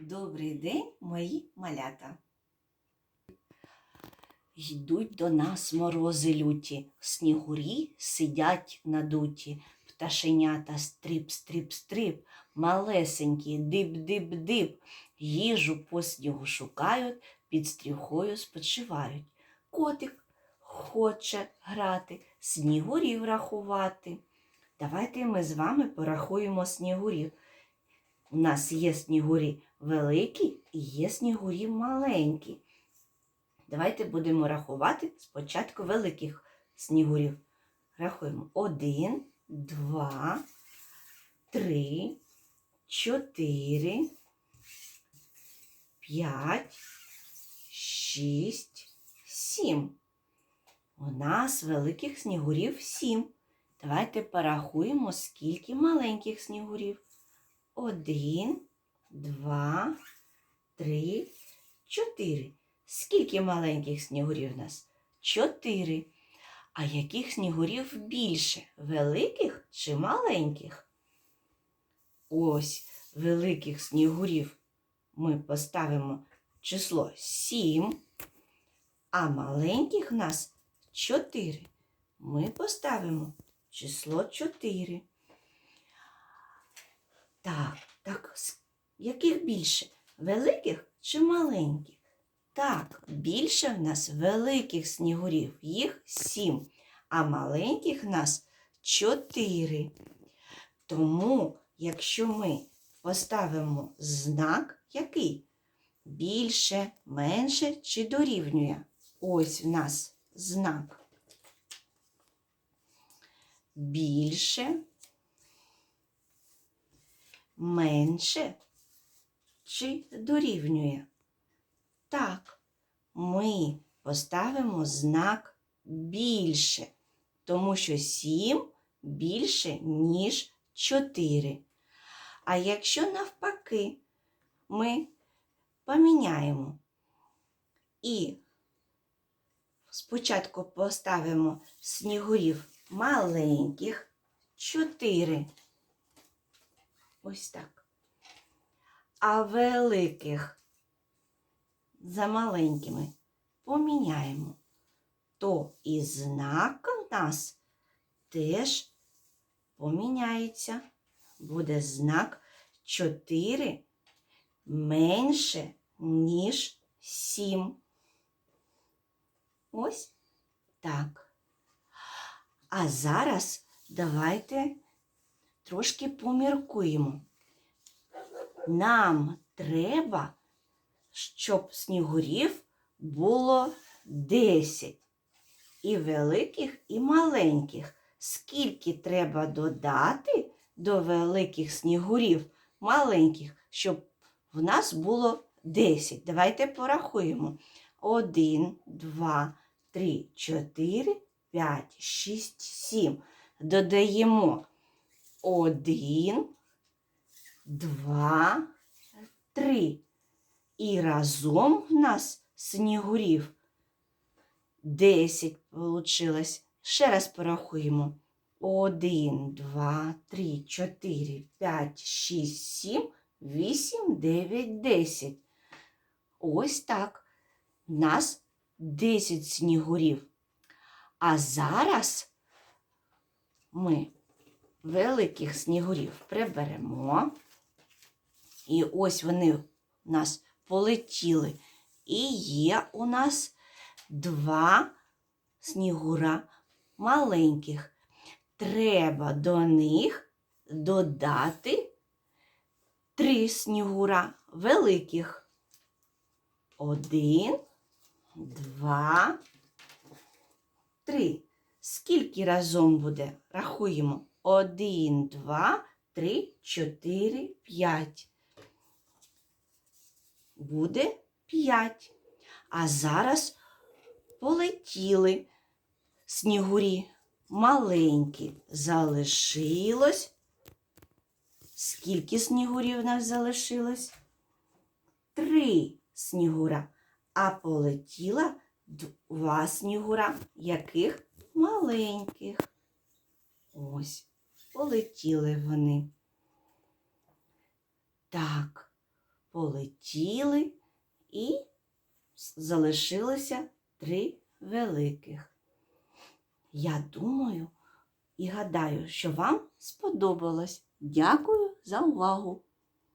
Добрий день, мої малята. Йдуть до нас морози люті, снігурі сидять надуті, пташенята стріп, стріп, стріп, малесенькі, дип-дип-дип, їжу по снігу шукають, під стріхою спочивають. Котик хоче грати, снігурів рахувати. Давайте ми з вами порахуємо снігурів. У нас є снігурі великі і є снігурі маленькі. Давайте будемо рахувати спочатку великих снігурів. Рахуємо один, два, три, чотири, п'ять, шість, сім. У нас великих снігурів сім. Давайте порахуємо, скільки маленьких снігурів. Один, два, три, чотири. Скільки маленьких снігурів у нас? Чотири. А яких снігурів більше? Великих чи маленьких? Ось великих снігурів ми поставимо число сім, а маленьких в нас чотири. Ми поставимо число чотири. Так, так, яких більше? Великих чи маленьких? Так, більше в нас великих снігурів, їх сім, а маленьких в нас чотири. Тому, якщо ми поставимо знак, який? Більше, менше чи дорівнює? Ось в нас знак. Більше, менше чи дорівнює? Так, ми поставимо знак більше, тому що 7 більше, ніж 4. А якщо навпаки, ми поміняємо і спочатку поставимо снігурів маленьких 4. Ось так. А великих за маленькими поміняємо, то і знак у нас теж поміняється. Буде знак 4 менше, ніж 7. Ось так. А зараз давайте трошки поміркуємо. Нам треба щоб снігурів було 10. І великих, і маленьких. Скільки треба додати до великих снігурів маленьких, щоб в нас було 10. Давайте порахуємо. 1, 2, 3, 4, 5, 6, 7. Додаємо 1, 2, 3. І разом в нас снігурів 10 получилось. Ще раз порахуємо. 1, 2, 3, 4, 5, 6, 7, 8, 9, 10. Ось так. У нас 10 снігурів. А зараз ми великих снігурів приберемо. І ось вони у нас полетіли. І є у нас два снігура маленьких. Треба до них додати три снігура великих. Один, два, три. Скільки разом буде? Рахуємо. Один, два, три, чотири, п'ять буде 5. А зараз полетіли снігурі маленькі. Залишилось. Скільки снігурів в нас залишилось? Три снігура. А полетіла два снігура, яких маленьких. Ось, полетіли вони. Так. полетіли і залишилося три великих. Я думаю і гадаю, що вам сподобалось. Дякую за увагу!